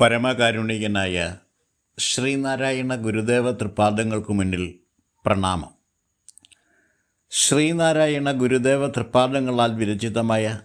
പരമകാരുണികനായ ശ്രീനാരായണ ഗുരുദേവ തൃപ്പാദങ്ങൾക്ക് മുന്നിൽ പ്രണാമം. ശ്രീനാരായണ ഗുരുദേവ തൃപ്പാദങ്ങളാൽ വിരചിതമായ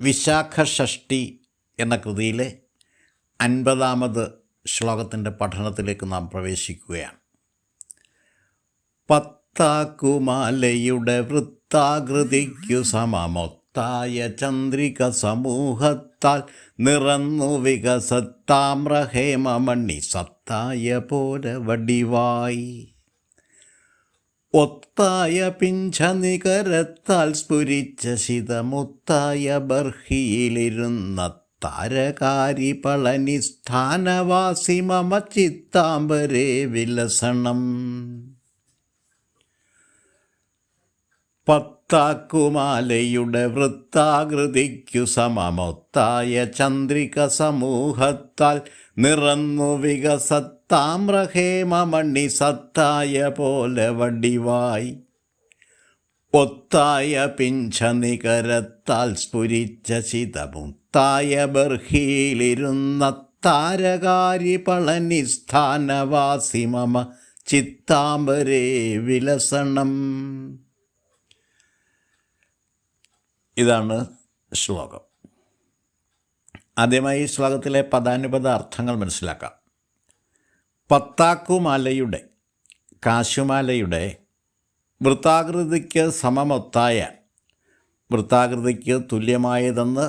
വിശാഖ ഷഷ്ടി എന്ന കൃതിയിലെ അൻപതാമത് ശ്ലോകത്തിന്റെ പഠനത്തിലേക്ക് നാം പ്രവേശിക്കുകയാണ്. പത്താക്കുമാലയുടെ വൃത്താകൃതിക്കു സമമൊത്തായ ചന്ദ്രിക സമൂഹത്താൽ നിറന്നു വികസത്താമ്രഹേമമണി സത്തായ പോലെ വടിവായി. ഒത്തായ പിഞ്ചനികരത്താൽ സ്ഫുരിച്ച ശിതമുത്തായ ബർഹിയിലിരുന്ന താരകാരി പളനി സ്ഥാനവാസി മമ ചിത്താംബരേ വിലസണം പത്താക്കുമാലയുടെ വൃത്താകൃതിക്കു സമമൊത്തായ ചന്ദ്രിക സമൂഹത്താൽ നിറന്നു വികസത്താമ്രഹേമമണി സത്തായ പോലെ വടിവായി. ഒത്തായ പിഞ്ചനികരത്താൽ സ്ഫുരിച്ച ചിതമുത്തായ ബർഹിയിലിരുന്ന താരകാരി പളനി സ്ഥാനവാസി മമ വിലസണം. ഇതാണ് ശ്ലോകം. ആദ്യമായി ഈ ശ്ലോകത്തിലെ പദാനുപത അർത്ഥങ്ങൾ മനസ്സിലാക്കാം. പത്താക്കുമാലയുടെ കാശുമാലയുടെ വൃത്താകൃതിക്ക് സമമൊത്തായ വൃത്താകൃതിക്ക് തുല്യമായതെന്ന്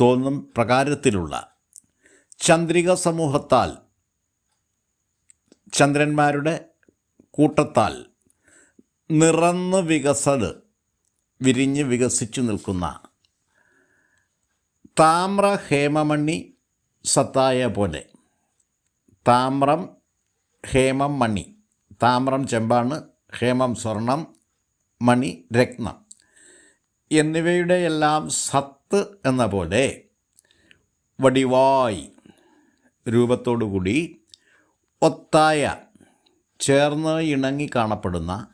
തോന്നും പ്രകാരത്തിലുള്ള ചന്ദ്രിക സമൂഹത്താൽ ചന്ദ്രന്മാരുടെ കൂട്ടത്താൽ നിറന്നു വികസത് വിരിഞ്ഞ് വികസിച്ചു നിൽക്കുന്ന താമ്ര ഹേമമണ്ണി സത്തായ പോലെ. താമ്രം ഹേമം മണി. താമ്രം ചെമ്പാണ്. ഹേമം സ്വർണം മണി രത്നം. എന്നിവയുടെ എല്ലാം സത്ത് എന്ന പോലെ വടിവായി രൂപത്തോടുകൂടി ഒത്തായ ചേർന്ന് ഇണങ്ങി കാണപ്പെടുന്ന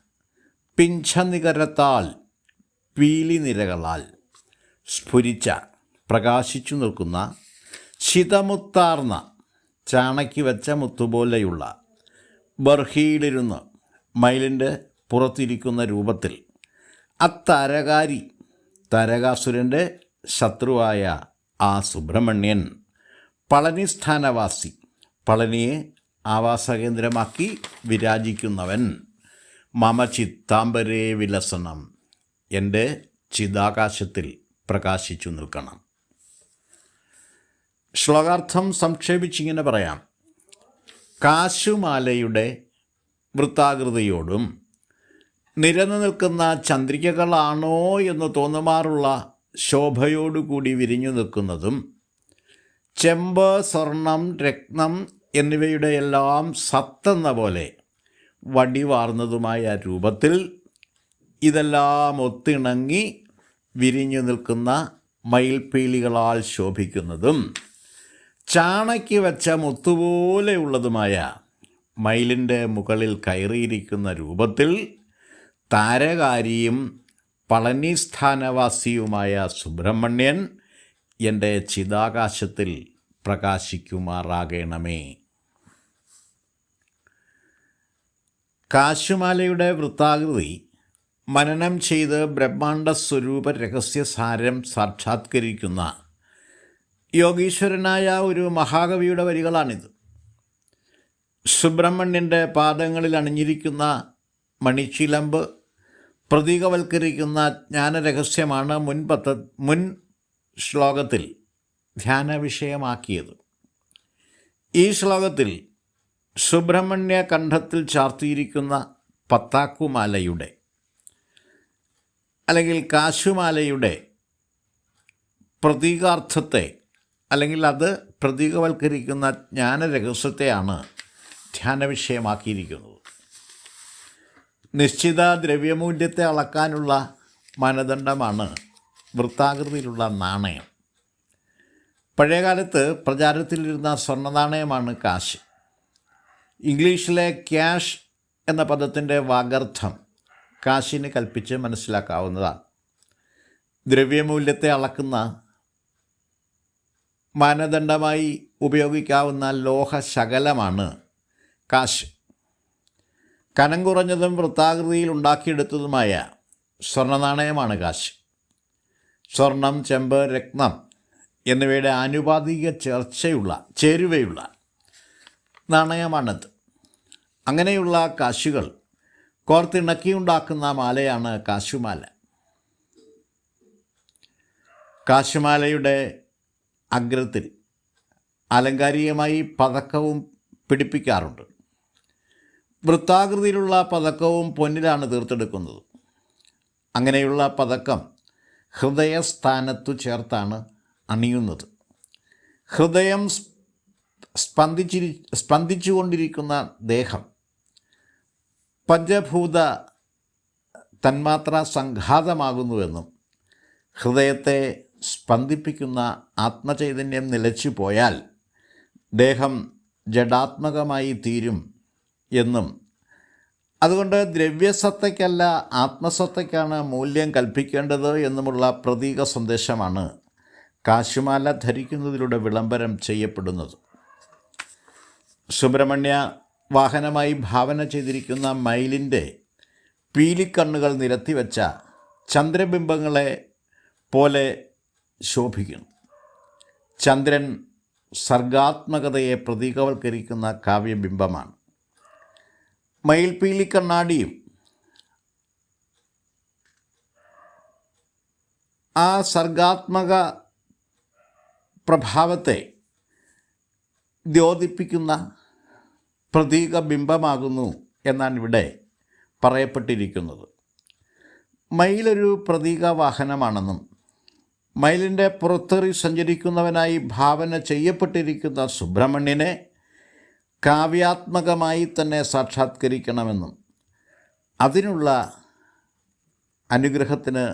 പിഞ്ചനികരത്താൽ പീലിനിരകളാൽ സ്ഫുരിച്ച പ്രകാശിച്ചു നിൽക്കുന്ന ശിതമുത്താർന്ന ചാണക്കി വെച്ച മുത്തുപോലെയുള്ള ബർഹിയിലിരുന്ന് മയിലിന്റെ പുറത്തിരിക്കുന്ന രൂപത്തിൽ അത്തരകാരി തരകാസുരന്റെ ശത്രുവായ ആ സുബ്രഹ്മണ്യൻ പളനി സ്ഥാനവാസി പളനിയെ ആവാസകേന്ദ്രമാക്കി വിരാജിക്കുന്നവൻ മമ ചിത്താംബരേ വിലസനം. എന്റെ ചിതാകാശത്തിൽ പ്രകാശിച്ചു നിൽക്കണം. ശ്ലോകാർത്ഥം സംക്ഷേപിച്ചിങ്ങനെ പറയാം. കാശുമാലയുടെ വൃത്താകൃതിയോടും നിരന്നു നിൽക്കുന്ന ചന്ദ്രികകളാണോ എന്ന് തോന്നുമാറുള്ള ശോഭയോടുകൂടി വിരിഞ്ഞു നിൽക്കുന്നതും ചെമ്പ് സ്വർണം രത്നം എന്നിവയുടെ എല്ലാം സത്തെന്ന പോലെ വടിവാർന്നതുമായ രൂപത്തിൽ ഇതെല്ലാം ഒത്തിണങ്ങി വിരിഞ്ഞു നിൽക്കുന്ന മയിൽപ്പീലികളാൽ ശോഭിക്കുന്നതും ചാണയ്ക്ക് വെച്ച മുത്തുപോലെയുള്ളതുമായ മയിലിന്റെ മുകളിൽ കയറിയിരിക്കുന്ന രൂപത്തിൽ താരകാരിയും പളനിസ്ഥാനവാസിയുമായ സുബ്രഹ്മണ്യൻ എന്റെ ചിതാകാശത്തിൽ പ്രകാശിക്കുമാറാകണമേ. കാശുമാലയുടെ വൃത്താകൃതി മനനം ചെയ്ത് ബ്രഹ്മാണ്ഡ സ്വരൂപ രഹസ്യസാരം സാക്ഷാത്കരിക്കുന്ന യോഗീശ്വരനായ ഒരു മഹാകവിയുടെ വരികളാണിത്. സുബ്രഹ്മണ്യന്റെ പാദങ്ങളിൽ അണിഞ്ഞിരിക്കുന്ന മണിച്ചിലമ്പ് പ്രതീകവൽക്കരിക്കുന്ന ജ്ഞാനരഹസ്യമാണ് മുൻ പത്ത മുൻ ശ്ലോകത്തിൽ ധ്യാന വിഷയമാക്കിയത് ഈ ശ്ലോകത്തിൽ സുബ്രഹ്മണ്യ കണ്ഠത്തിൽ ചാർത്തിയിരിക്കുന്ന പത്താക്കുമാലയുടെ അല്ലെങ്കിൽ കാശുമാലയുടെ പ്രതീകാർത്ഥത്തെ അല്ലെങ്കിൽ അത് പ്രതീകവൽക്കരിക്കുന്ന ജ്ഞാനരഹസ്യത്തെയാണ് ധ്യാന വിഷയമാക്കിയിരിക്കുന്നത് നിശ്ചിത ദ്രവ്യമൂല്യത്തെ അളക്കാനുള്ള മാനദണ്ഡമാണ് വൃത്താകൃതിയിലുള്ള നാണയം. പഴയകാലത്ത് പ്രചാരത്തിലിരുന്ന സ്വർണ നാണയമാണ് കാശ്. ഇംഗ്ലീഷിലെ ക്യാഷ് എന്ന പദത്തിന്റെ വാഗർത്ഥം കാശിന് കൽപ്പിച്ച് മനസ്സിലാക്കാവുന്നതാണ്. ദ്രവ്യമൂല്യത്തെ അളക്കുന്ന മാനദണ്ഡമായി ഉപയോഗിക്കാവുന്ന ലോഹശകലമാണ് കാശ്. കനം കുറഞ്ഞതും വൃത്താകൃതിയിൽ ഉണ്ടാക്കിയെടുത്തതുമായ സ്വർണനാണയമാണ് കാശ്. സ്വർണം ചെമ്പ് രത്നം എന്നിവയുടെ ആനുപാതിക ചേർച്ചയുള്ള ചേരുവയുള്ള നാണയമാണത്. അങ്ങനെയുള്ള കാശുകൾ കോർത്തിണക്കിയുണ്ടാക്കുന്ന മാലയാണ് കാശുമാല. കാശുമാലയുടെ അഗ്രത്തിൽ അലങ്കാരികമായി പതക്കവും പിടിപ്പിക്കാറുണ്ട്. വൃത്താകൃതിയിലുള്ള പതക്കവും പൊന്നിലാണ് തീർത്തെടുക്കുന്നത്. അങ്ങനെയുള്ള പതക്കം ഹൃദയസ്ഥാനത്തു ചേർത്താണ് അണിയുന്നത്. ഹൃദയം സ്പന്ദിച്ചിരി സ്പന്ദിച്ചുകൊണ്ടിരിക്കുന്ന ദേഹം പഞ്ചഭൂത തന്മാത്ര സംഘാതമാകുന്നുവെന്നും ഹൃദയത്തെ സ്പന്ദിപ്പിക്കുന്ന ആത്മചൈതന്യം നിലച്ചു പോയാൽ ദേഹം ജഡാത്മകമായി തീരും എന്നും. അതുകൊണ്ട് ദ്രവ്യസത്തയ്ക്കല്ല ആത്മസത്തയ്ക്കാണ് മൂല്യം കൽപ്പിക്കേണ്ടത് എന്നുമുള്ള പ്രതീക സന്ദേശമാണ് കാശുമാല ധരിക്കുന്നതിലൂടെ വിളംബരം ചെയ്യപ്പെടുന്നത്. സുബ്രഹ്മണ്യ വാഹനമായി ഭാവന ചെയ്തിരിക്കുന്ന മയിലിന്റെ പീലിക്കണ്ണുകൾ നിരത്തിവെച്ച ചന്ദ്രബിംബങ്ങളെ പോലെ ശോഭിക്കുന്നു. ചന്ദ്രൻ സർഗാത്മകതയെ പ്രതീകവൽക്കരിക്കുന്ന കാവ്യബിംബമാണ്. മയിൽപീലി കണ്ണാടിയും ആ സർഗാത്മക പ്രഭാവത്തെ ദ്യോതിപ്പിക്കുന്ന പ്രതീക ബിംബമാകുന്നു എന്നാണ് ഇവിടെ പറയപ്പെട്ടിരിക്കുന്നത്. മയിലൊരു പ്രതീക വാഹനമാണെന്നും മയിലിന്റെ പുറത്തേറി സഞ്ചരിക്കുന്നവനായി ഭാവന ചെയ്യപ്പെട്ടിരിക്കുന്ന സുബ്രഹ്മണ്യനെ കാവ്യാത്മകമായി തന്നെ സാക്ഷാത്കരിക്കണമെന്നും അതിനുള്ള അനുഗ്രഹത്തിന്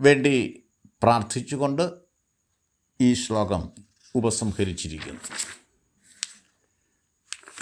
വേണ്ടി പ്രാർത്ഥിച്ചുകൊണ്ട് ഈ ശ്ലോകം ഉപസംഹരിച്ചിരിക്കുന്നു.